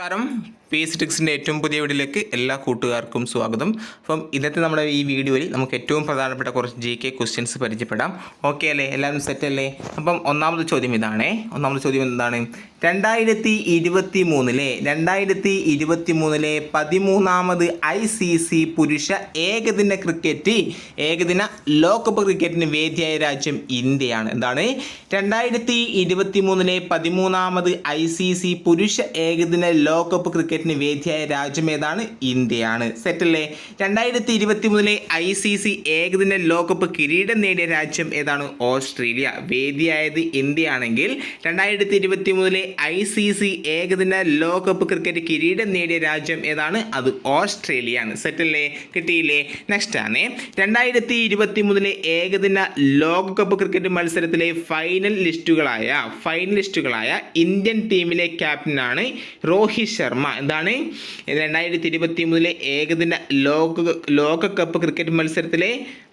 നമസ്കാരം. P S ടിക്സിന്റെ ഏറ്റവും പുതിയ വീഡിയോയിലേക്ക് എല്ലാ കൂട്ടുകാർക്കും സ്വാഗതം. അപ്പം ഇന്നത്തെ നമ്മുടെ ഈ വീഡിയോയിൽ നമുക്ക് ഏറ്റവും പ്രധാനപ്പെട്ട കുറച്ച് ജി കെ ക്വസ്റ്റ്യൻസ് പരിചയപ്പെടാം. ഓക്കെ അല്ലേ? എല്ലാവരും സെറ്റ് അല്ലേ? അപ്പം ഒന്നാമത് ചോദ്യം ഇതാണേ. ഒന്നാമത് ചോദ്യം എന്താണ്? രണ്ടായിരത്തി ഇരുപത്തി മൂന്നിലെ രണ്ടായിരത്തി ഇരുപത്തി മൂന്നിലെ പതിമൂന്നാമത് ഐ സി സി പുരുഷ ഏകദിന ക്രിക്കറ്റ് ഏകദിന ലോകകപ്പ് ക്രിക്കറ്റിന് വേദിയായ രാജ്യം ഇന്ത്യയാണ്. എന്താണ്? രണ്ടായിരത്തി ഇരുപത്തി മൂന്നിലെ പതിമൂന്നാമത് ഐ സി സി പുരുഷ ഏകദിന ലോകകപ്പ് ക്രിക്കറ്റിന് വേദിയായ രാജ്യം ഏതാണ്? ഇന്ത്യയാണ്. സെറ്റല്ലേ? രണ്ടായിരത്തി ഇരുപത്തി മൂന്നിലെ ഐ സി സി ഏകദിന ലോകകപ്പ് കിരീടം നേടിയ രാജ്യം ഏതാണ്? ഓസ്ട്രേലിയ. വേദിയായത് ഇന്ത്യയാണെങ്കിൽ രണ്ടായിരത്തി ഇരുപത്തി മൂന്നിലെ ഐ സി സി ഏകദിന ലോകകപ്പ് ക്രിക്കറ്റ് കിരീടം നേടിയ രാജ്യം ഏതാണ്? അത് ഓസ്ട്രേലിയ ഓസ്ട്രേലിയയാണ് സെറ്റല്ലേ? കിട്ടിയില്ലേ? നെക്സ്റ്റ് ആണ്. രണ്ടായിരത്തി ഇരുപത്തി മൂന്നിലെ ഏകദിന ലോകകപ്പ് ക്രിക്കറ്റ് മത്സരത്തിലെ ഫൈനൽ ലിസ്റ്റുകളായ ഫൈനലിസ്റ്റുകളായ ഇന്ത്യൻ ടീമിലെ ക്യാപ്റ്റനാണ് രോഹിത് ശർമ്മ. എന്താണ്? രണ്ടായിരത്തി ഇരുപത്തി മൂന്നിലെ ഏകദിന ലോക ലോകകപ്പ് ക്രിക്കറ്റ് മത്സരത്തിലെ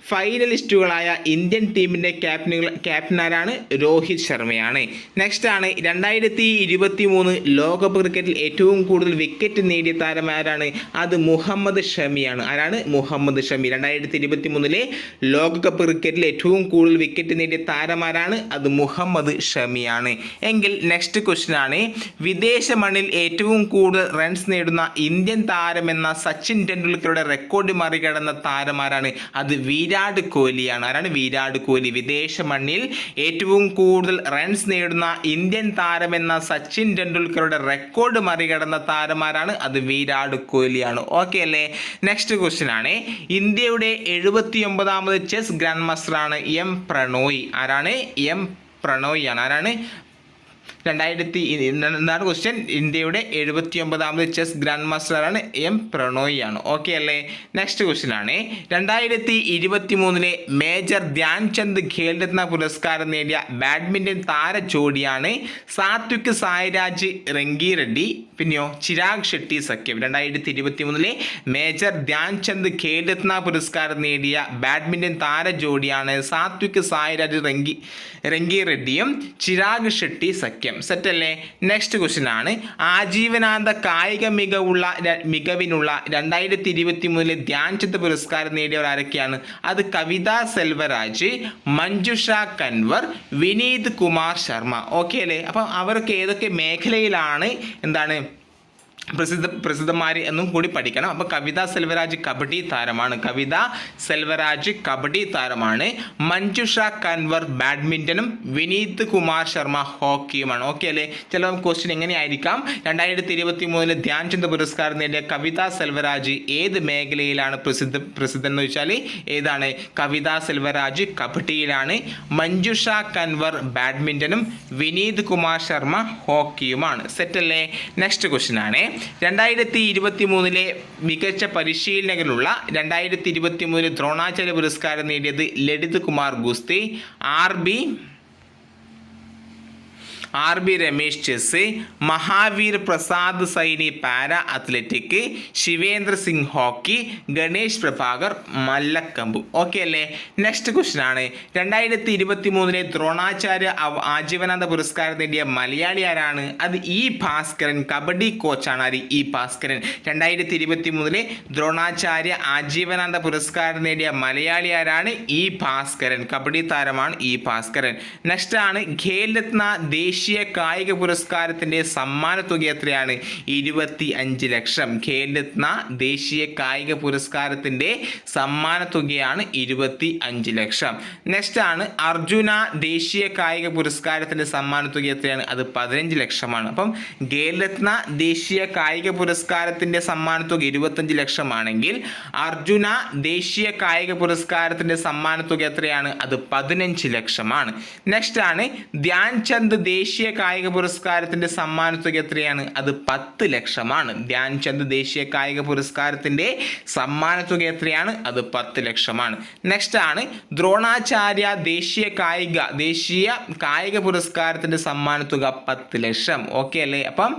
ഫൈനലിസ്റ്റുകളായ ഇന്ത്യൻ ടീമിന്റെ ക്യാപ്റ്റനുകൾ ക്യാപ്റ്റനാരാണ് രോഹിത് ശർമ്മയാണ്. നെക്സ്റ്റ് ആണ്. രണ്ടായിരത്തി ഇരുപത്തി മൂന്ന് ലോകകപ്പ് ക്രിക്കറ്റിൽ ഏറ്റവും കൂടുതൽ വിക്കറ്റ് നേടിയ താരം ആരാണ്? അത് മുഹമ്മദ് ഷമിയാണ് ആരാണ്? മുഹമ്മദ് ഷമി. രണ്ടായിരത്തി ഇരുപത്തി മൂന്നിലെ ലോകകപ്പ് ക്രിക്കറ്റിൽ ഏറ്റവും കൂടുതൽ വിക്കറ്റ് നേടിയ താരമാരാണ് അത് മുഹമ്മദ് ഷമിയാണ് എങ്കിൽ നെക്സ്റ്റ് ക്വസ്റ്റ്യൻ ആണ്. വിദേശ മണ്ണിൽ ഏറ്റവും കൂടുതൽ റൺസ് നേടുന്ന ഇന്ത്യൻ താരം എന്ന സച്ചിൻ ടെണ്ടുൽക്കറുടെ റെക്കോർഡ് മറികടന്ന താരമാരാണ് അത് വിരാട് കോഹ്ലിയാണ് ആരാണ് വിരാട് കോഹ്ലി? വിദേശ മണ്ണിൽ ഏറ്റവും കൂടുതൽ റൺസ് നേടുന്ന ഇന്ത്യൻ താരം എന്ന സച്ചിൻ ടെണ്ടുൽക്കറുടെ റെക്കോർഡ് മറികടന്ന താരമാരാണ്. അത് വിരാട് കോഹ്ലിയാണ്. ഓക്കെ അല്ലേ? നെക്സ്റ്റ് ക്വസ്റ്റ്യൻ ആണ്. ഇന്ത്യയുടെ എഴുപത്തി ഒമ്പതാമത് ചെസ് ഗ്രാൻഡ് മാസ്റ്ററാണ് എം പ്രണോയ്. ആരാണ്? എം പ്രണോയ് ആണ്. ആരാണ്? രണ്ടായിരത്തി എന്താണ് ക്വസ്റ്റ്യൻ ഇന്ത്യയുടെ എഴുപത്തി ഒമ്പതാമത് ചെസ് ഗ്രാൻഡ് മാസ്റ്ററാണ് എം പ്രണോയ് ആണ്. ഓക്കെ അല്ലേ? നെക്സ്റ്റ് ക്വസ്റ്റ്യൻ ആണ്. രണ്ടായിരത്തി ഇരുപത്തി മൂന്നിലെ മേജർ ധ്യാൻചന്ദ് ഖേൽരത്ന പുരസ്കാരം നേടിയ ബാഡ്മിന്റൺ താര ജോഡിയാണ് സാത്വിക് സായിരാജ് റെങ്കി റെഡ്ഡി പിന്നെയോ ചിരാഗ് ഷെട്ടി സഖ്യം. രണ്ടായിരത്തി ഇരുപത്തി മൂന്നിലെ മേജർ ധ്യാൻചന്ദ് ഖേൽരത്ന പുരസ്കാരം നേടിയ ബാഡ്മിന്റൺ താര ജോഡിയാണ് സാത്വിക് സായിരാജ് റെങ്കി റെങ്കി റെഡ്ഡിയും ചിരാഗ് ഷെട്ടി സഖ്യം. സെറ്റ് അല്ലേ നെക്സ്റ്റ് ക്വസ്റ്റ്യൻ ആണ്. ആജീവനാന്ത കായിക മികവുള്ള മികവിനുള്ള രണ്ടായിരത്തി ഇരുപത്തി മൂന്നിലെ ധ്യാൻചന്ദ് പുരസ്കാരം നേടിയവർ ആരൊക്കെയാണ്? അത് കവിത സെൽവരാജ് മഞ്ജുഷ കൻവർ വിനീത് കുമാർ ശർമ്മ. ഓക്കെ അല്ലേ? അപ്പം അവരൊക്കെ ഏതൊക്കെ മേഖലയിലാണ്? എന്താണ്? പ്രസിദ്ധ പ്രസിദ്ധമാർ എന്നും കൂടി പഠിക്കണം. അപ്പോൾ കവിത സെൽവരാജ് കബഡി താരമാണ്. കവിത സെൽവരാജ് കബഡി താരമാണ്. മഞ്ജുഷ കൻവർ ബാഡ്മിന്റനും വിനീത് കുമാർ ശർമ്മ ഹോക്കിയുമാണ്. ഓക്കെ അല്ലേ? ചില ക്വസ്റ്റ്യൻ എങ്ങനെയായിരിക്കാം? രണ്ടായിരത്തി ഇരുപത്തി മൂന്നിൽ ധ്യാൻചന്ദ് പുരസ്കാരം നേടിയ കവിത സെൽവരാജ് ഏത് മേഖലയിലാണ് പ്രസിദ്ധ പ്രസിദ്ധം എന്ന് വെച്ചാൽ ഏതാണ്? കവിത സെൽവരാജ് കബഡിയിലാണ്. മഞ്ജുഷ കൻവർ ബാഡ്മിന്റനും വിനീത് കുമാർ ശർമ്മ ഹോക്കിയുമാണ്. സെറ്റല്ലേ നെക്സ്റ്റ് ക്വസ്റ്റ്യൻ ആണ്. രണ്ടായിരത്തി ഇരുപത്തി മൂന്നിലെ മികച്ച പരിശീലകനുള്ള രണ്ടായിരത്തി ഇരുപത്തി മൂന്നിൽ ദ്രോണാചാര്യ പുരസ്കാരം നേടിയത് ലളിത് കുമാർ ഗുസ്തി R B R B Ramesh chess Mahavir Prasad Saini para athletic Shivendra Singh hockey Ganesh Prabhakar mallakhamb. Okay അല്ലേ? നെക്സ്റ്റ് ക്വസ്റ്റ്യൻ ആണ്. രണ്ടായിരത്തി ഇരുപത്തി മൂന്നിലെ ദ്രോണാചാര്യ ആജീവനാന്ത പുരസ്കാരം നേടിയ മലയാളി ആരാണ്? അത് ഇ ഭാസ്കരൻ കബഡി കോച്ചാണ് ആര്? ഇ ഭാസ്കരൻ. രണ്ടായിരത്തി ഇരുപത്തി മൂന്നിലെ ദ്രോണാചാര്യ ആജീവനാന്ത പുരസ്കാരം നേടിയ മലയാളി ആരാണ്? ഇ ഭാസ്കരൻ. കബഡി താരമാണ് ഇ ഭാസ്കരൻ. നെക്സ്റ്റ് ആണ് ഖേൽരത്ന ദേശീയ കായിക പുരസ്കാരത്തിന്റെ സമ്മാന തുക എത്രയാണ്? ഇരുപത്തി അഞ്ച് ലക്ഷം. ഖേൽരത്ന ദേശീയ കായിക പുരസ്കാരത്തിന്റെ സമ്മാന തുകയാണ് ഇരുപത്തി അഞ്ച് ലക്ഷം. നെക്സ്റ്റ് ആണ് അർജുന ദേശീയ കായിക പുരസ്കാരത്തിന്റെ സമ്മാന തുക എത്രയാണ്? അത് പതിനഞ്ച് ലക്ഷമാണ്. അപ്പം ഖേൽരത്ന ദേശീയ കായിക പുരസ്കാരത്തിന്റെ സമ്മാന തുക ഇരുപത്തഞ്ച് ലക്ഷമാണെങ്കിൽ അർജുന ദേശീയ കായിക പുരസ്കാരത്തിന്റെ സമ്മാന തുക എത്രയാണ്? അത് പതിനഞ്ച് ലക്ഷമാണ്. നെക്സ്റ്റ് ആണ് ധ്യാൻചന്ദ് ദേശീയ കായിക പുരസ്കാരത്തിന്റെ സമ്മാന തുക എത്രയാണ്? അത് പത്ത് ലക്ഷമാണ്. ധ്യാൻചന്ദ് ദേശീയ കായിക പുരസ്കാരത്തിന്റെ സമ്മാന തുക എത്രയാണ്? അത് പത്ത് ലക്ഷമാണ്. നെക്സ്റ്റ് ആണ് ദ്രോണാചാര്യ ദേശീയ കായിക ദേശീയ കായിക പുരസ്കാരത്തിന്റെ സമ്മാന തുക പത്ത് ലക്ഷം. ഓക്കെ അല്ലേ? അപ്പം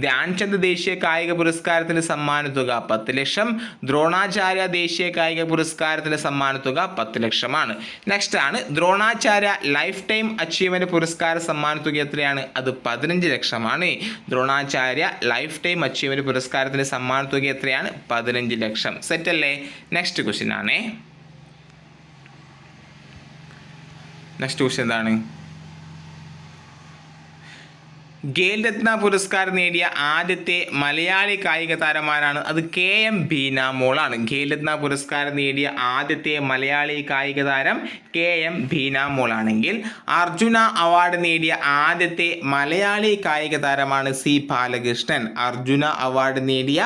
ധ്യാൻചന്ദ് ദേശീയ കായിക പുരസ്കാരത്തിന്റെ സമ്മാന തുക പത്ത് ലക്ഷം. ദ്രോണാചാര്യ ദേശീയ കായിക പുരസ്കാരത്തിന്റെ സമ്മാന തുക പത്ത് ലക്ഷമാണ്. നെക്സ്റ്റ് ആണ് ദ്രോണാചാര്യ ലൈഫ് ടൈം അച്ചീവ്മെന്റ് പുരസ്കാര സമ്മാന തുക എത്രയാണ് അത് പതിനഞ്ച് ലക്ഷമാണ്. ദ്രോണാചാര്യ ലൈഫ് ടൈം അച്ചീവ്മെന്റ് പുരസ്കാരത്തിന്റെ സമ്മാന തുക എത്രയാണ്? പതിനഞ്ച് ലക്ഷം. സെറ്റ് അല്ലേ? നെക്സ്റ്റ് ക്വസ്റ്റ്യൻ ആണേ. നെക്സ്റ്റ് ക്വസ്റ്റ്യൻ എന്താണ്? ഖേൽ രത്ന പുരസ്കാരം നേടിയ ആദ്യത്തെ മലയാളി കായിക താരമാരാണ്. അത് കെ എം ബീനാമോളാണ് ഖേൽ രത്ന പുരസ്കാരം നേടിയ ആദ്യത്തെ മലയാളി കായിക താരം കെ എം ഭീനാമോൾ ആണെങ്കിൽ അർജുന അവാർഡ് നേടിയ ആദ്യത്തെ മലയാളി കായിക താരമാണ് സി ബാലകൃഷ്ണൻ. അർജുന അവാർഡ് നേടിയ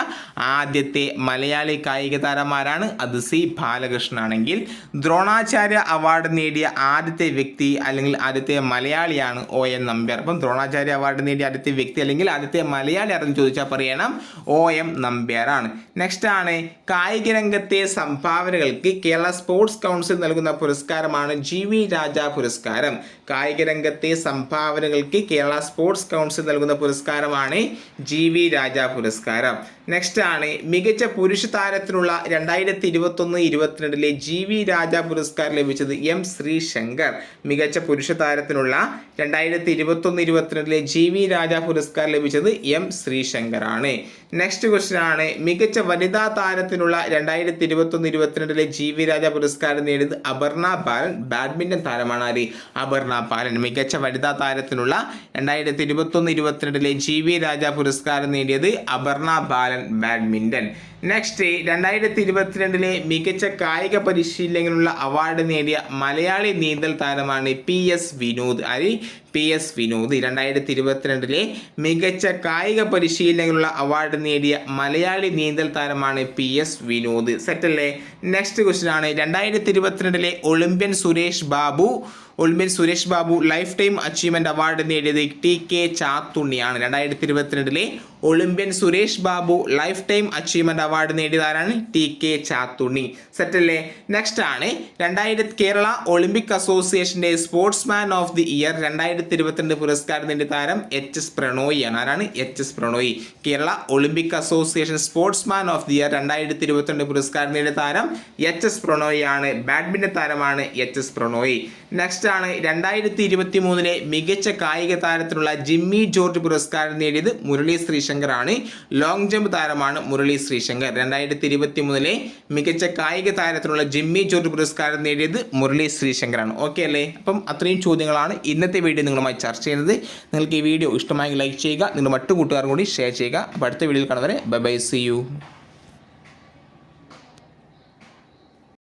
ആദ്യത്തെ മലയാളി കായിക താരമാരാണ് അത് സി ബാലകൃഷ്ണൻ ആണെങ്കിൽ. ദ്രോണാചാര്യ അവാർഡ് നേടിയ ആദ്യത്തെ വ്യക്തി അല്ലെങ്കിൽ ആദ്യത്തെ മലയാളിയാണ് ഒ എൻ നമ്പ്യാർ. അപ്പം ദ്രോണാചാര്യ അവാർഡ് നേടിയ ആദ്യത്തെ വ്യക്തി അല്ലെങ്കിൽ ആദ്യത്തെ മലയാളി ആരെന്ന് ചോദിച്ചാൽ പറയണം ഒ എം നമ്പ്യാറാണ്. നെക്സ്റ്റ് ആണ് കായിക രംഗത്തെ സംഭാവനകൾക്ക് കേരള സ്പോർട്സ് കൗൺസിൽ നൽകുന്ന പുരസ്കാരമാണ് ജി വി രാജ പുരസ്കാരം. കായിക രംഗത്തെ സംഭാവനകൾക്ക് കേരള സ്പോർട്സ് കൗൺസിൽ നൽകുന്ന പുരസ്കാരമാണ് ജി വി രാജ പുരസ്കാരം. നെക്സ്റ്റ് ആണ് മികച്ച പുരുഷ താരത്തിനുള്ള രണ്ടായിരത്തി ഇരുപത്തൊന്ന് ഇരുപത്തിരണ്ടിലെ ജി വി രാജ പുരസ്കാരം ലഭിച്ചത് എം ശ്രീശങ്കർ. മികച്ച പുരുഷ താരത്തിനുള്ള രണ്ടായിരത്തി ഇരുപത്തൊന്ന് ഇരുപത്തിരണ്ടിലെ ജി വി രാജ പുരസ്കാരം ലഭിച്ചത് എം ശ്രീശങ്കർ ആണ്. നെക്സ്റ്റ് ക്വസ്റ്റ്യൻ ആണ് മികച്ച വനിതാ താരത്തിനുള്ള രണ്ടായിരത്തി ഇരുപത്തൊന്ന് ഇരുപത്തിരണ്ടിലെ ജി വി രാജ പുരസ്കാരം നേടിയത് അപർണ ബാലൻ ബാഡ്മിന്റൺ താരമാണ് ആര്? അപർണ ബാലൻ. മികച്ച വനിതാ താരത്തിനുള്ള രണ്ടായിരത്തി ഇരുപത്തൊന്ന് ഇരുപത്തിരണ്ടിലെ ജി വി രാജ പുരസ്കാരം നേടിയത് അപർണ ബാലൻ ബാഡ്മിന്റൺ നെക്സ്റ്റ് രണ്ടായിരത്തി ഇരുപത്തിരണ്ടിലെ മികച്ച കായിക പരിശീലനത്തിനുള്ള അവാർഡ് നേടിയ മലയാളി നീന്തൽ താരമാണ് പി എസ് വിനോദ്. അരി പി എസ് വിനോദ്. രണ്ടായിരത്തി ഇരുപത്തിരണ്ടിലെ മികച്ച കായിക പരിശീലനത്തിനുള്ള അവാർഡ് നേടിയ മലയാളി നീന്തൽ താരമാണ് പി എസ് വിനോദ്. സെറ്റല്ലേ നെക്സ്റ്റ് ക്വസ്റ്റ്യൻ ആണ്. രണ്ടായിരത്തി ഇരുപത്തിരണ്ടിലെ Olympian Suresh Babu Olympian Suresh Babu life time achievement award നേടിയത് ടി കെ ചാത്തുണ്ണിയാണ്. രണ്ടായിരത്തി ഇരുപത്തിരണ്ടിലെ Olympian Suresh Babu life time achievement award നേടിയതാരാണ് T K Chathunni. സെറ്റല്ലേ നെക്സ്റ്റ് ആണ്. രണ്ടായിരത്തി കേരള ഒളിമ്പിക് അസോസിയേഷന്റെ സ്പോർട്സ്മാൻ ഓഫ് ദി ഇയർ രണ്ടായിരത്തി ഇരുപത്തിരണ്ട് പുരസ്കാരം നേടിയ താരം എച്ച് എസ് പ്രണോയി ആണ്. ആരാണ്? H S Pranoy. Kerala Olympic association sportsman of the year രണ്ടായിരത്തി ഇരുപത്തിരണ്ട് പുരസ്കാരം നേടിയ താരം എച്ച് എസ് പ്രണോയി ആണ്. ബാഡ്മിന്റൺ താരമാണ് എച്ച് എസ് പ്രണോയി. നെക്സ്റ്റ് ആണ്. രണ്ടായിരത്തി ഇരുപത്തി മൂന്നിലെ മികച്ച കായിക താരത്തിനുള്ള ജിമ്മി ജോർജ് പുരസ്കാരം നേടിയത് മുരളി ശ്രീശങ്കർ ആണ്. ലോങ് ജമ്പ് താരമാണ് മുരളി ശ്രീശങ്കർ. രണ്ടായിരത്തി ഇരുപത്തി മൂന്നിലെ മികച്ച കായിക താരത്തിനുള്ള ജിമ്മി ജോർജ് പുരസ്കാരം നേടിയത് മുരളി ശ്രീശങ്കറാണ്. ഓക്കെ അല്ലേ? അപ്പം അത്രയും ചോദ്യങ്ങളാണ് ഇന്നത്തെ വീഡിയോ നിങ്ങളുമായി ചർച്ച ചെയ്യുന്നത്. നിങ്ങൾക്ക് ഈ വീഡിയോ ഇഷ്ടമായി ലൈക്ക് ചെയ്യുക. നിങ്ങളുടെ മറ്റു കൂട്ടുകാരും കൂടി ഷെയർ ചെയ്യുക. അപ്പോൾ അടുത്ത വീഡിയോയിൽ കാണുന്നവരെ ബൈ ബൈ സി യു